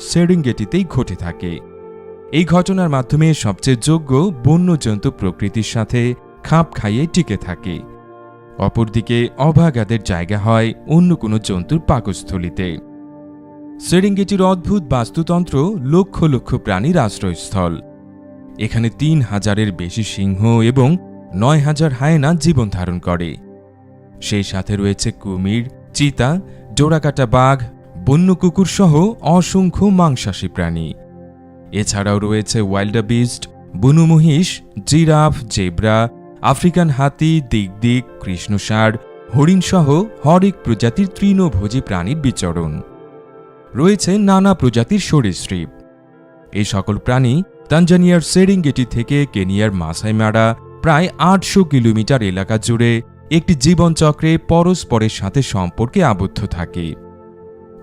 সেরিঙ্গেটিতেই ঘটে থাকে। এই ঘটনার মাধ্যমে সবচেয়ে যোগ্য বন্য জন্তু প্রকৃতির সাথে খাপ খাইয়ে টিকে থাকে। অপরদিকে অভাগাদের জায়গা হয় অন্য কোনো জন্তুর পাকস্থলিতে। সেরিঙ্গেটির অদ্ভুত বাস্তুতন্ত্র লক্ষ লক্ষ প্রাণীর আশ্রয়স্থল। এখানে তিন হাজারের বেশি সিংহ এবং নয় হাজার হায়না জীবন ধারণ করে। সেই সাথে রয়েছে কুমির, চিতা ডোরাকাটা বাঘ বন্য কুকুর সহ অসংখ্য মাংসাশী প্রাণী। এছাড়াও রয়েছে ওয়াইল্ডাবিস্ট বুনু মহিষ জিরাফ, জেব্রা, আফ্রিকান হাতি দিগদিক কৃষ্ণসার, হরিণসহ হরেক প্রজাতির তৃণভোজী প্রাণীর বিচরণ। রয়েছে নানা প্রজাতির সরীসৃপ। এই সকল প্রাণী তানজানিয়ার সেরিঙ্গেটি থেকে কেনিয়ার মাসাইমারা প্রায় আটশো কিলোমিটার এলাকা জুড়ে একটি জীবনচক্রে পরস্পরের সাথে সম্পর্কে আবদ্ধ থাকে।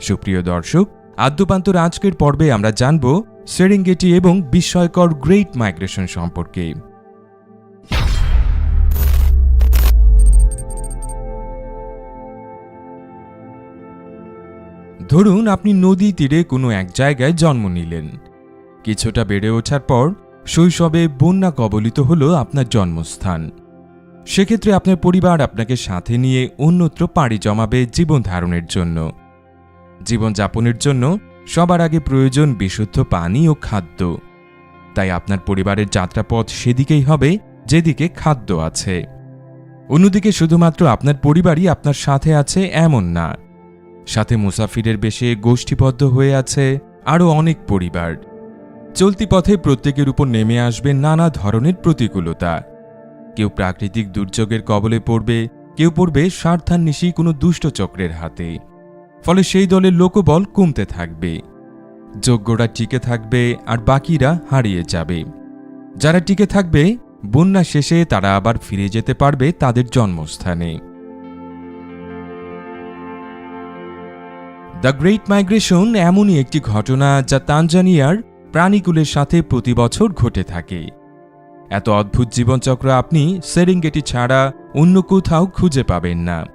সুপ্রিয় দর্শক আদ্যপান্তর আজকের পর্বে আমরা জানব সেরিঙ্গেটি এবং বিস্ময়কর গ্রেট মাইগ্রেশন সম্পর্কে। ধরুন, আপনি নদী তীরে কোনো এক জায়গায় জন্ম নিলেন। কিছুটা বেড়ে ওঠার পর শৈশবে বন্যা কবলিত হলো আপনার জন্মস্থান। সেক্ষেত্রে আপনার পরিবার আপনাকে সাথে নিয়ে অন্যত্র পাড়ি জমাবে জীবন ধারণের জন্য। জীবনযাপনের জন্য সবার আগে প্রয়োজন বিশুদ্ধ পানি ও খাদ্য। তাই আপনার পরিবারের যাত্রাপথ সেদিকেই হবে, যেদিকে খাদ্য আছে। অন্যদিকে শুধুমাত্র আপনার পরিবারই আপনার সাথে আছে এমন না। সাথে মুসাফিরের বেশে গোষ্ঠীবদ্ধ হয়ে আছে আরও অনেক পরিবার। চলতি পথে প্রত্যেকের উপর নেমে আসবে নানা ধরনের প্রতিকূলতা। কেউ প্রাকৃতিক দুর্যোগের কবলে পড়বে, কেউ পড়বে স্বার্থান্বেষী কোনো দুষ্টচক্রের হাতে। ফলে সেই দলের লোকবল কমতে থাকবে। যোগ্যরা টিকে থাকবে আর বাকিরা হারিয়ে যাবে। যারা টিকে থাকবে, বন্যা শেষে তারা আবার ফিরে যেতে পারবে তাদের জন্মস্থানে। দ্য গ্রেট মাইগ্রেশন এমনই একটি ঘটনা যা তানজানিয়ার প্রাণীকুলের সাথে প্রতি বছর ঘটে থাকে। এত অদ্ভুত জীবনচক্র আপনি সেরিঙ্গেটি ছাড়া অন্য কোথাও খুঁজে পাবেন না।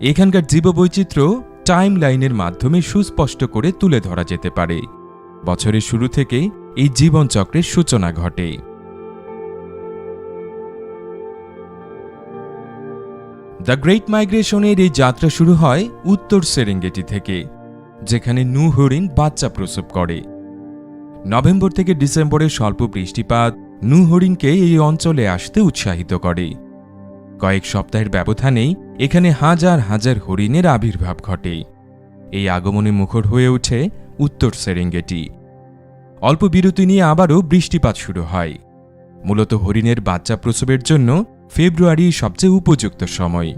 এখানকার জীববৈচিত্র্য টাইম লাইনের মাধ্যমে সুস্পষ্ট করে তুলে ধরা যেতে পারে। বছরের শুরু থেকে এই জীবনচক্রের সূচনা ঘটে। দ্য গ্রেট মাইগ্রেশনের এই যাত্রা শুরু হয় উত্তর সেরেঙ্গেটি থেকে, যেখানে নু হরিণ বাচ্চা প্রসব করে। নভেম্বর থেকে ডিসেম্বরে স্বল্প বৃষ্টিপাত নু হরিণকে এই অঞ্চলে আসতে উৎসাহিত করে। কয়েক সপ্তাহের ব্যবধানেই এখানে হাজার হাজার হরিণের আবির্ভাব ঘটে। এই আগমনে মুখর হয়ে ওঠে উত্তর সেরেঙ্গেটি। অল্প বিরতি নিয়ে আবারও বৃষ্টিপাত শুরু হয়। মূলত হরিণের বাচ্চা প্রসবের জন্য ফেব্রুয়ারি সবচেয়ে উপযুক্ত সময়।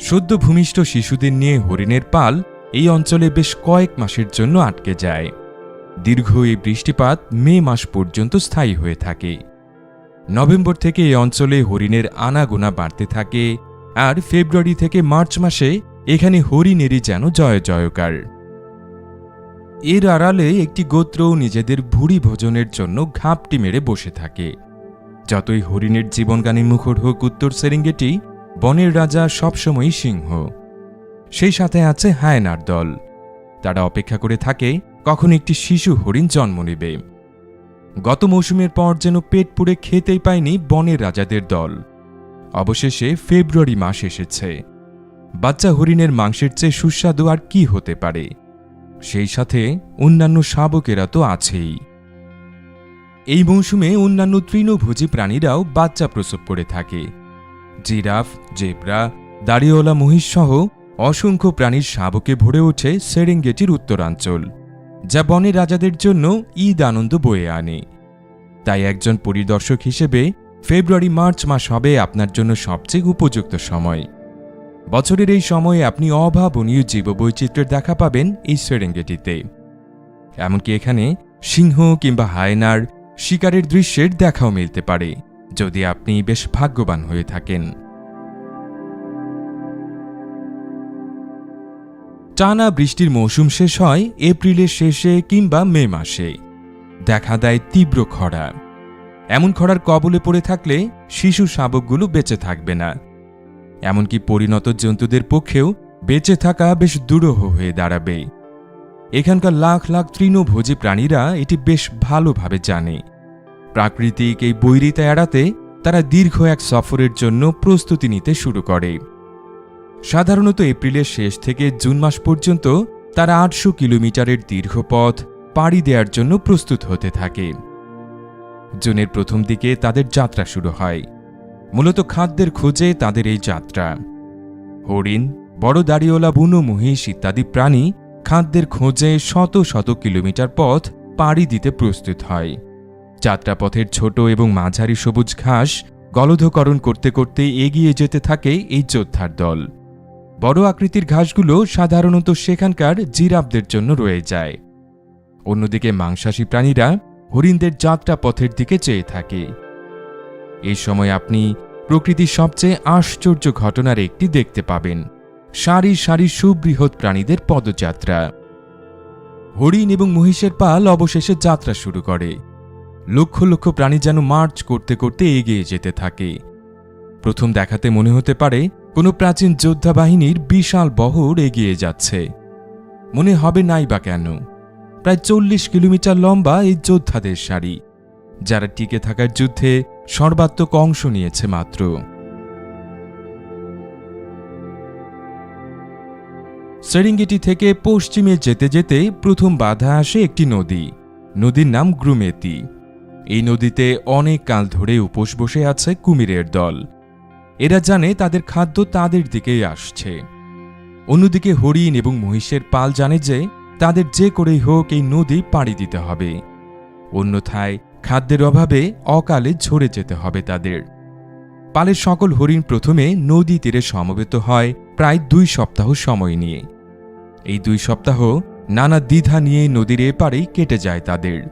সদ্য ভূমিষ্ঠ শিশুদের নিয়ে হরিণের পাল এই অঞ্চলে বেশ কয়েক মাসের জন্য আটকে যায়। দীর্ঘ এই বৃষ্টিপাত মে মাস পর্যন্ত স্থায়ী হয়ে থাকে। নভেম্বর থেকে এই অঞ্চলে হরিণের আনাগোনা বাড়তে থাকে আর ফেব্রুয়ারি থেকে মার্চ মাসে এখানে হরিণেরই যেন জয় জয়কার। এর আড়ালে একটি গোত্র নিজেদের ভুড়ি ভোজনের জন্য ঘাপটি মেরে বসে থাকে। যতই হরিণের জীবনগানে মুখর হোক উত্তর সেরিঙ্গেটি, বনের রাজা সবসময়ই সিংহ। সেই সাথে আছে হায়নার দল। তারা অপেক্ষা করে থাকে কখন একটি শিশু হরিণ জন্ম নেবে। গত মৌসুমের পর যেন পেট পুড়ে খেতেই পায়নি বনের রাজাদের দল। অবশেষে ফেব্রুয়ারি মাস এসেছে। বাচ্চা হরিণের মাংসের চেয়ে সুস্বাদু আর কি হতে পারে? সেই সাথে অন্যান্য শাবকেরা তো আছেই। এই মৌসুমে অন্যান্য তৃণভোজী প্রাণীরাও বাচ্চা প্রসব করে থাকে। জিরাফ, জেব্রা, দাড়িওয়ালা মহিষ সহ অসংখ্য প্রাণীর শাবকে ভরে ওঠে সেরেঙ্গেটির উত্তরাঞ্চল। যা বনের রাজাদের জন্য ঈদ আনন্দ বয়ে আনে। তাই একজন পরিদর্শক হিসেবে ফেব্রুয়ারি, মার্চ মাস হবে আপনার জন্য সবচেয়ে উপযুক্ত সময়। বছরের এই সময়ে আপনি অভাবনীয় জীববৈচিত্র্যের দেখা পাবেন এই সেরেঙ্গেটিতে। এমনকি এখানে সিংহ কিংবা হায়নার শিকারের দৃশ্যের দেখাও মিলতে পারে, যদি আপনি বেশ ভাগ্যবান হয়ে থাকেন। টানা বৃষ্টির মৌসুম শেষ হয় এপ্রিলের শেষে কিংবা মে মাসে। দেখা দেয় তীব্র খরা। এমন খরার কবলে পড়ে থাকলে শিশু শাবকগুলো বেঁচে থাকবে না। এমনকি পরিণত জন্তুদের পক্ষেও বেঁচে থাকা বেশ দুরূহ হয়ে দাঁড়াবে। এখানকার লাখ লাখ তৃণভোজী প্রাণীরা এটি বেশ ভালোভাবে জানে। প্রাকৃতিক এই বৈরিতা এড়াতে তারা দীর্ঘ এক সফরের জন্য প্রস্তুতি নিতে শুরু করে। সাধারণত এপ্রিলের শেষ থেকে জুন মাস পর্যন্ত তারা আটশো কিলোমিটারের দীর্ঘ পথ পাড়ি দেওয়ার জন্য প্রস্তুত হতে থাকে। জুনের প্রথম দিকে তাদের যাত্রা শুরু হয়। মূলত খাদ্যের খোঁজে তাদের এই যাত্রা। হরিণ, বড় দাড়িওয়ালা বুনো মহিষ ইত্যাদি প্রাণী খাদ্যের খোঁজে শত শত কিলোমিটার পথ পাড়ি দিতে প্রস্তুত হয়। যাত্রাপথের ছোট এবং মাঝারি সবুজ ঘাস গলধকরণ করতে করতে এগিয়ে যেতে থাকে এই যোদ্ধার দল। বড় আকৃতির ঘাসগুলো সাধারণত সেখানকার জিরাফদের জন্য রয়ে যায়। অন্যদিকে মাংসাশী প্রাণীরা হরিণদের যাত্রা পথের দিকে চেয়ে থাকে। এই সময় আপনি প্রকৃতির সবচেয়ে আশ্চর্য ঘটনার একটি দেখতে পাবেন। সারি সারি সুবৃহৎ প্রাণীদের পদযাত্রা। হরিণ এবং মহিষের পাল অবশেষে যাত্রা শুরু করে। লক্ষ লক্ষ প্রাণী যেন মার্চ করতে করতে এগিয়ে যেতে থাকে। প্রথম দেখাতে মনে হতে পারে কোনো প্রাচীন যোদ্ধা বাহিনীর বিশাল বহর এগিয়ে যাচ্ছে। মনে হবে নাই বা কেন? প্রায় চল্লিশ কিলোমিটার লম্বা এই যোদ্ধাদের সারি, যারা টিকে থাকার যুদ্ধে সর্বাত্মক অংশ নিয়েছে মাত্র। সেরিঙ্গিটি থেকে পশ্চিমে যেতে যেতে প্রথম বাধা আসে একটি নদী। নদীর নাম গ্রুমেতি। এই নদীতে অনেক কাল ধরে উপোস বসে আছে কুমিরের দল। এরা জানে তাদের খাদ্য তাদের দিকেই আসছে। অন্যদিকে হরিণ এবং মহিষের পাল জানে যে তাদের যে করেই হোক এই নদী পাড়ি দিতে হবে। অন্যথায় খাদ্যের অভাবে অকালে ঝরে যেতে হবে তাদের। পালের সকল হরিণ প্রথমে নদী তীরে সমবেত হয় প্রায় দুই সপ্তাহ সময় নিয়ে। এই দুই সপ্তাহ নানা দ্বিধা নিয়ে নদীর এপারেই কেটে যায় তাদের।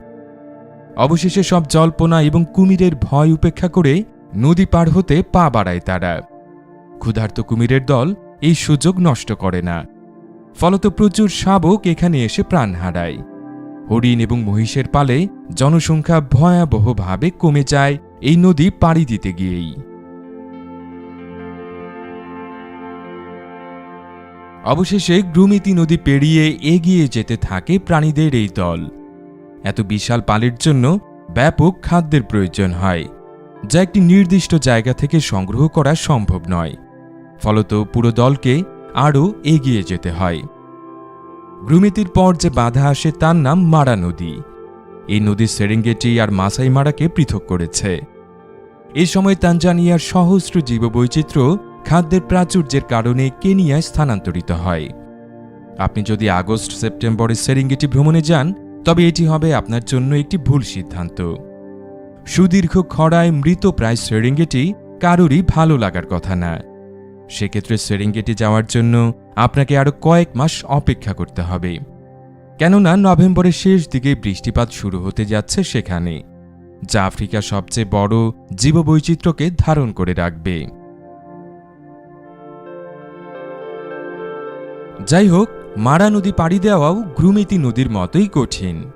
অবশেষে সব জল্পনা এবং কুমিরের ভয় উপেক্ষা করে নদী পার হতে পা বাড়ায় তারা। ক্ষুধার্ত কুমিরের দল এই সুযোগ নষ্ট করে না। ফলত প্রচুর শাবক এখানে এসে প্রাণ হারায়। হরিণ এবং মহিষের পালে জনসংখ্যা ভয়াবহভাবে কমে যায় এই নদী পাড়ি দিতে গিয়েই। অবশেষে গ্রুমিতি নদী পেরিয়ে এগিয়ে যেতে থাকে প্রাণীদের এই দল। এত বিশাল পালের জন্য ব্যাপক খাদ্যের প্রয়োজন হয়। যা একটি নির্দিষ্ট জায়গা থেকে সংগ্রহ করা সম্ভব নয়। ফলত পুরো দলকে আরও এগিয়ে যেতে হয়। গ্রুমিতির পর যে বাধা আসে তার নাম মারা নদী। এই নদীর সেরেঙ্গেটি আর মাসাই মারাকে পৃথক করেছে। এই সময় তানজানিয়ার সহস্র জীববৈচিত্র্য খাদ্যের প্রাচুর্যের কারণে কেনিয়ায় স্থানান্তরিত হয়। আপনি যদি আগস্ট সেপ্টেম্বরে সেরিঙ্গেটি ভ্রমণে যান, তবে এটি হবে আপনার জন্য একটি ভুল সিদ্ধান্ত। সুদীর্ঘ খরায় মৃত প্রায় সেরিঙ্গেটি কারোরই ভালো লাগার কথা না। সেক্ষেত্রে সেরিঙ্গেটি যাওয়ার জন্য আপনাকে আরও কয়েক মাস অপেক্ষা করতে হবে। কেননা নভেম্বরের শেষ দিকে বৃষ্টিপাত শুরু হতে যাচ্ছে সেখানে, যা আফ্রিকার সবচেয়ে বড় জীববৈচিত্র্যকে ধারণ করে রাখবে। যাই হোক, মারা নদী পাড়ি দেওয়াও গ্রুমিতি নদীর মতোই কঠিন।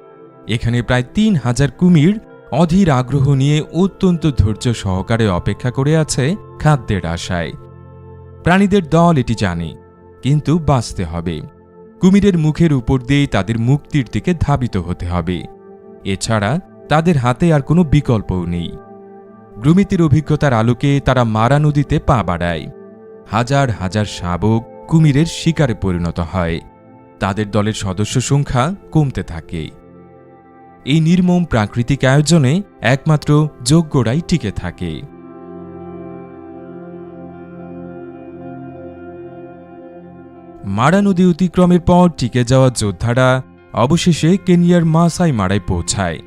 এখানে প্রায় তিন হাজার কুমির অধীর আগ্রহ নিয়ে অত্যন্ত ধৈর্য সহকারে অপেক্ষা করে আছে খাদ্যের আশায়। প্রাণীদের দল এটি জানে, কিন্তু বাঁচতে হবে। কুমিরের মুখের উপর দিয়েই তাদের মুক্তির দিকে ধাবিত হতে হবে। এছাড়া তাদের হাতে আর কোনো বিকল্পও নেই। গ্রুমিতির অভিজ্ঞতার আলোকে তারা মারা নদীতে পা বাড়ায়। হাজার হাজার শাবক কুমিরের শিকারে পরিণত হয়। তাদের দলের সদস্য সংখ্যা কমতে থাকে। এই নির্মম প্রাকৃতিক আয়োজনে একমাত্র যোগ্যরাই টিকে থাকে। মারা নদী অতিক্রমের পর টিকে যাওয়া যোদ্ধারা অবশেষে কেনিয়ার মাসাই মারায় পৌঁছায়।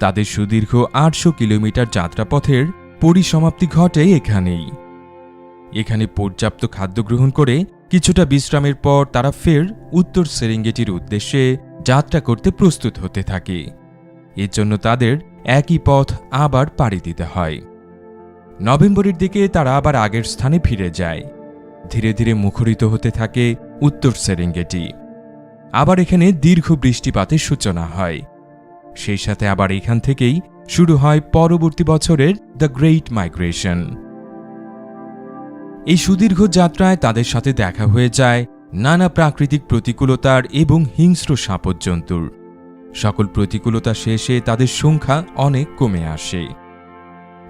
তাদের সুদীর্ঘ আটশো কিলোমিটার যাত্রাপথের পরিসমাপ্তি ঘটে এখানেই। এখানে পর্যাপ্ত খাদ্য গ্রহণ করে কিছুটা বিশ্রামের পর তারা ফের উত্তর সেরেঙ্গেটির উদ্দেশ্যে যাত্রা করতে প্রস্তুত হতে থাকে। এর জন্য তাদের একই পথ আবার পাড়ি দিতে হয়। নভেম্বরের দিকে তারা আবার আগের স্থানে ফিরে যায়। ধীরে ধীরে মুখরিত হতে থাকে উত্তর সেরেঙ্গেটি। আবার এখানে দীর্ঘ বৃষ্টিপাতের সূচনা হয়। সেই সাথে আবার এখান থেকেই শুরু হয় পরবর্তী বছরের দ্য গ্রেট মাইগ্রেশন। এই সুদীর্ঘ যাত্রায় তাদের সাথে দেখা হয়ে যায় নানা প্রাকৃতিক প্রতিকূলতার এবং হিংস্র সাপদ জন্তুর। সকল প্রতিকূলতা শেষে তাদের সংখ্যা অনেক কমে আসে।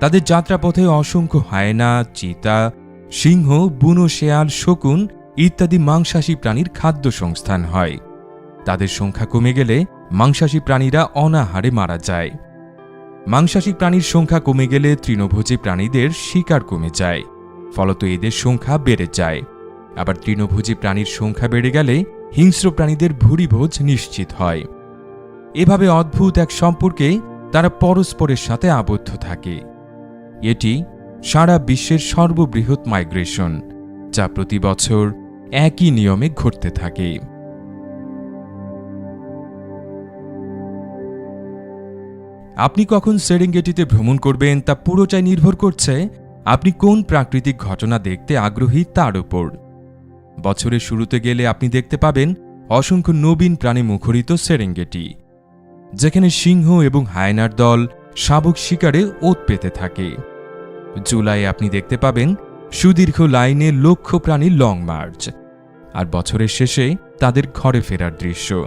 তাদের যাত্রাপথে অসংখ্য হায়না, চিতা, সিংহ, বুনো শেয়াল, শকুন ইত্যাদি মাংসাশী প্রাণীর খাদ্য সংস্থান হয়। তাদের সংখ্যা কমে গেলে মাংসাশী প্রাণীরা অনাহারে মারা যায়। মাংসাশী প্রাণীর সংখ্যা কমে গেলে তৃণভোজী প্রাণীদের শিকার কমে যায়। ফলত এদের সংখ্যা বেড়ে যায়। আবার তৃণভোজী প্রাণীর সংখ্যা বেড়ে গেলে হিংস্র প্রাণীদের ভুরিভোজ নিশ্চিত হয়। এভাবে অদ্ভুত এক সম্পর্কে তারা পরস্পরের সাথে আবদ্ধ থাকে। এটি সারা বিশ্বের সর্ববৃহৎ মাইগ্রেশন, যা প্রতি বছর একই নিয়মে ঘটতে থাকে। আপনি কখন সেরেঙ্গেটিতে ভ্রমণ করবেন তা পুরোটাই নির্ভর করছে আপনি কোন প্রাকৃতিক ঘটনা দেখতে আগ্রহী তার উপর। বছরের শুরুতে গেলে আপনি দেখতে পাবেন অসংখ্য নবীন প্রাণী মুখরিত সেরেঙ্গেটি। যেখানে সিংহ এবং হায়নার দল শাবক শিকারে ওত পেতে থাকে। জুলাই আপনি দেখতে পাবেন সুদীর্ঘ লাইনে লক্ষ প্রাণী লং মার্চ। আর বছরের শেষে তাদের ঘরে ফেরার দৃশ্য।